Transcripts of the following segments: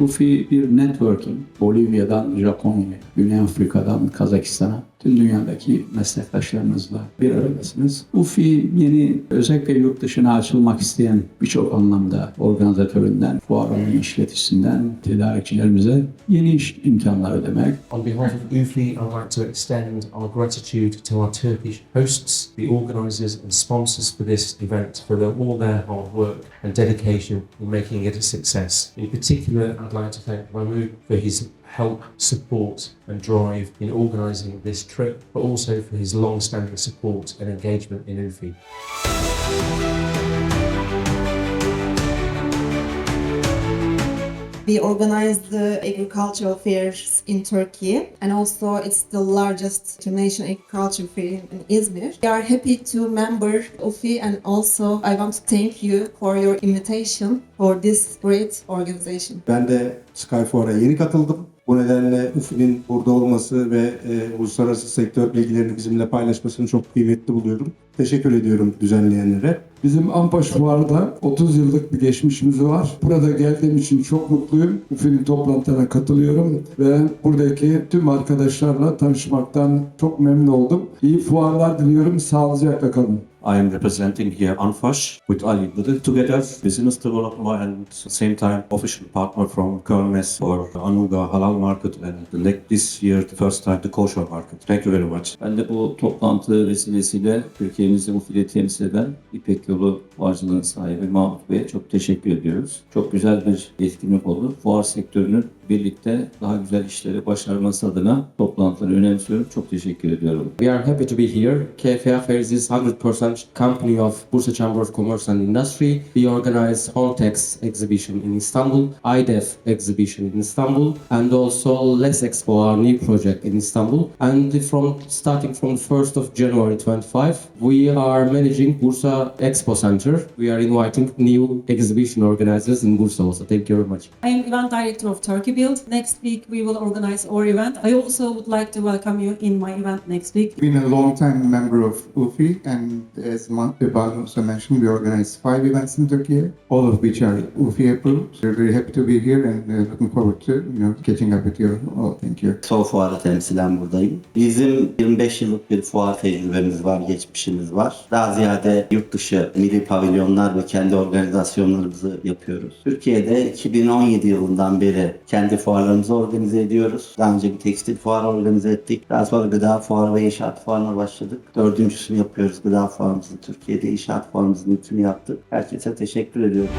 UFI bir networking. Bolivya'dan Japonya'ya, Güney Afrika'dan Kazakistan'a tüm dünyadaki meslektaşlarınızla bir aradasınız. UFI yeni özellikle yurt dışına açılmak isteyen birçok anlamda organizatöründen, fuarının işleticisinden, tedarikçilerimize yeni iş imkanları demek. On behalf of UFI, I'd like to extend our gratitude to our Turkish hosts, the organisers and sponsors for this event for their, all their hard work and dedication in making it a success. In particular, I'd like to thank Mahmoud for his help, support and drive in organising this trip, but also for his long-standing support and engagement in UFI. We organize the agricultural fairs in Turkey and also it's the largest international agriculture fair in Izmir. We are happy to member UFI and also I want to thank you for your invitation for this great organization. Ben de Skyfor'a yeni katıldım. Bu nedenle UFI'nin burada olması ve e, uluslararası sektör bilgilerini bizimle paylaşmasını çok kıymetli buluyorum. Teşekkür ediyorum düzenleyenlere. Bizim Ampaş Fuar'da 30 yıllık bir geçmişimiz var. Burada geldiğim için çok mutluyum. UFI'nin toplantılarına katılıyorum ve buradaki tüm arkadaşlarla tanışmaktan çok memnun oldum. İyi fuarlar diliyorum. Sağlıcakla kalın. I am representing here Anfash with Ali Bıdı together, business developer and at the same time official partner from Kermes for Anuga Halal Market and the next this year the first time the kosher market. Thank you very much. Ben de bu toplantı vesilesiyle Türkiye'mizi bu fili temsil eden İpek Yolu Fuarcılığın sahibi Mahmut Bey'e çok teşekkür ediyoruz. Çok güzel bir etkinlik oldu. Fuar sektörünün birlikte daha güzel işleri başarması adına toplantıları önemsiyorum. Çok teşekkür ediyorum. We are happy to be here. KFA Fairs is 100% company of Bursa Chamber of Commerce and Industry. We organize Hontex exhibition in Istanbul, IDEF exhibition in Istanbul, and also Less Expo, our new project in Istanbul. And from starting from the 1st of January 25, we are managing Bursa Expo Center. We are inviting new exhibition organizers in Bursa also. Thank you very much. I am event director of Turkey Build. Next week we will organize our event. I also would like to welcome you in my event next week. been a long-time member of UFI, and as Banu also mentioned, we organize five events in Turkey, all of which are UFI approved. We're very happy to be here and uh, looking forward to you know catching up with you all. Thank you. Sol fuarı temsilen buradayım. Bizim 25 yıllık bir fuar tecrübemiz var, geçmişimiz var. Daha ziyade yurt dışı milli pavilyonlar ve kendi organizasyonlarımızı yapıyoruz. Türkiye'de 2017 yılından beri kendi fuarlarımızı organize ediyoruz. Daha önce bir tekstil fuarı organize ettik. Daha sonra gıda fuarı ve inşaat fuarına başladık. Dördüncüsünü yapıyoruz gıda fuarımızın. Türkiye'de inşaat fuarımızın ilkini yaptık. Herkese teşekkür ediyorum.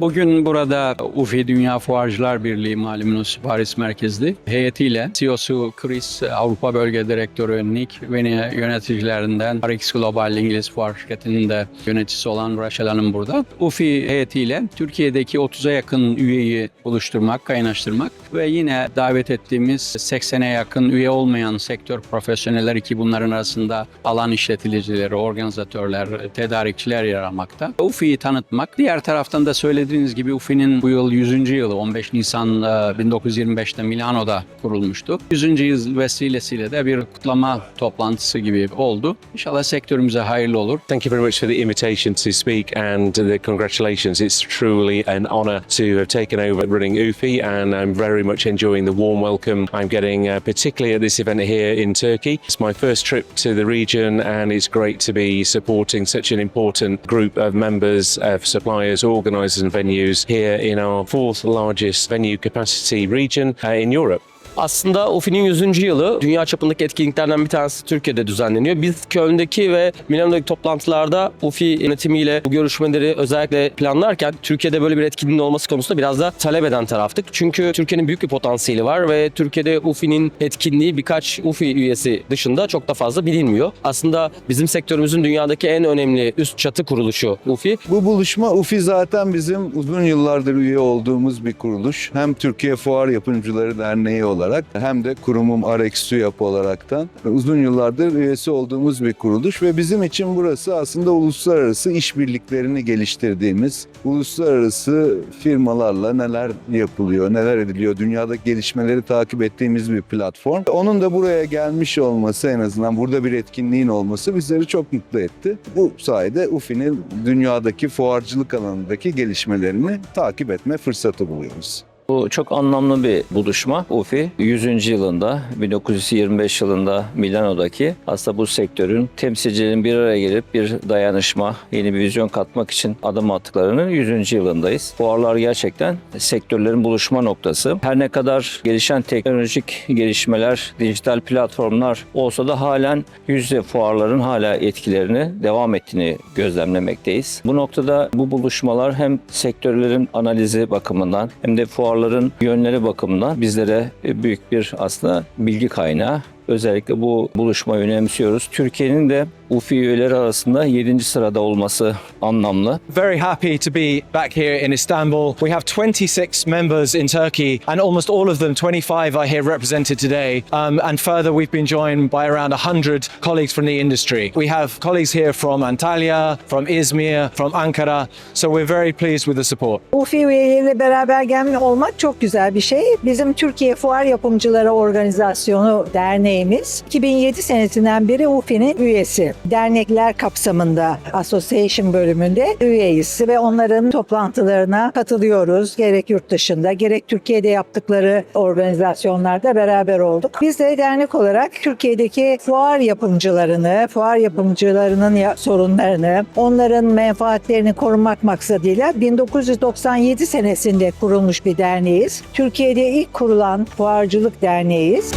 Bugün burada UFI Dünya Fuarcılar Birliği malumunuz Paris merkezli heyetiyle CEO'su Chris, Avrupa Bölge Direktörü Nick ve yöneticilerinden RX Global İngiliz Fuar Şirketi'nin de yöneticisi olan Rachel Hanım burada. UFI heyetiyle Türkiye'deki 30'a yakın üyeyi buluşturmak, kaynaştırmak ve yine davet ettiğimiz 80'e yakın üye olmayan sektör profesyonelleri ki bunların arasında alan işleticileri, organizatörler, tedarikçiler yer almakta. UFI'yi tanıtmak. Diğer taraftan da söylediğiniz gibi UFI'nin bu yıl 100. yılı 15 Nisan e, 1925'te Milano'da kurulmuştu. 100. yıl vesilesiyle de bir kutlama toplantısı gibi oldu. İnşallah sektörümüze hayırlı olur. Thank you very much for the invitation to speak and the congratulations. It's truly an honour to have taken over running UFI and I'm very much enjoying the warm welcome I'm getting, uh, particularly at this event here in Turkey. It's my first trip to the region and it's great to be supporting such an important group of members, of suppliers, organisers and venues here in our fourth largest venue capacity region uh, in Europe. Aslında UFI'nin 100. yılı dünya çapındaki etkinliklerden bir tanesi Türkiye'de düzenleniyor. Biz Köln'deki ve Milano'daki toplantılarda UFI yönetimiyle bu görüşmeleri özellikle planlarken Türkiye'de böyle bir etkinliğin olması konusunda biraz da talep eden taraftık. Çünkü Türkiye'nin büyük bir potansiyeli var ve Türkiye'de UFI'nin etkinliği birkaç UFI üyesi dışında çok da fazla bilinmiyor. Aslında bizim sektörümüzün dünyadaki en önemli üst çatı kuruluşu UFI. Bu buluşma UFI zaten bizim uzun yıllardır üye olduğumuz bir kuruluş. Hem Türkiye Fuar Yapımcıları Derneği olarak olarak hem de kurumum Arex TÜYAP olaraktan uzun yıllardır üyesi olduğumuz bir kuruluş ve bizim için burası aslında uluslararası işbirliklerini geliştirdiğimiz, uluslararası firmalarla neler yapılıyor, neler ediliyor, dünyadaki gelişmeleri takip ettiğimiz bir platform. Onun da buraya gelmiş olması en azından burada bir etkinliğin olması bizleri çok mutlu etti. Bu sayede UFI'nin dünyadaki fuarcılık alanındaki gelişmelerini takip etme fırsatı buluyoruz. Bu çok anlamlı bir buluşma. UFI 100. yılında 1925 yılında Milano'daki aslında bu sektörün temsilcilerin bir araya gelip bir dayanışma, yeni bir vizyon katmak için adım attıklarının 100. yılındayız. Fuarlar gerçekten sektörlerin buluşma noktası. Her ne kadar gelişen teknolojik gelişmeler, dijital platformlar olsa da halen yüzde fuarların hala etkilerini devam ettiğini gözlemlemekteyiz. Bu noktada bu buluşmalar hem sektörlerin analizi bakımından hem de fuarların yönleri bakımından bizlere büyük bir aslında bilgi kaynağı. Özellikle bu buluşmayı önemsiyoruz. Türkiye'nin de UFI üyeleri arasında 7. sırada olması anlamlı. Very happy to be back here in Istanbul. We have 26 members in Turkey, and almost all of them, 25 are here represented today. Um, and further, we've been joined by around 100 colleagues from the industry. We have colleagues here from Antalya, from Izmir, from Ankara, so we're very pleased with the support. UFI üyeleriyle beraber gelme olmak çok güzel bir şey. Bizim Türkiye Fuar Yapımcıları Organizasyonu Derneğimiz 2007 senesinden beri UFI'nin üyesi. Dernekler kapsamında Association bölümünde üyeyiz ve onların toplantılarına katılıyoruz. Gerek yurt dışında gerek Türkiye'de yaptıkları organizasyonlarda beraber olduk. Biz de dernek olarak Türkiye'deki fuar yapımcılarını, fuar yapımcılarının ya- sorunlarını, onların menfaatlerini korumak maksadıyla 1997 senesinde kurulmuş bir derneğiz. Türkiye'de ilk kurulan fuarcılık derneğiyiz.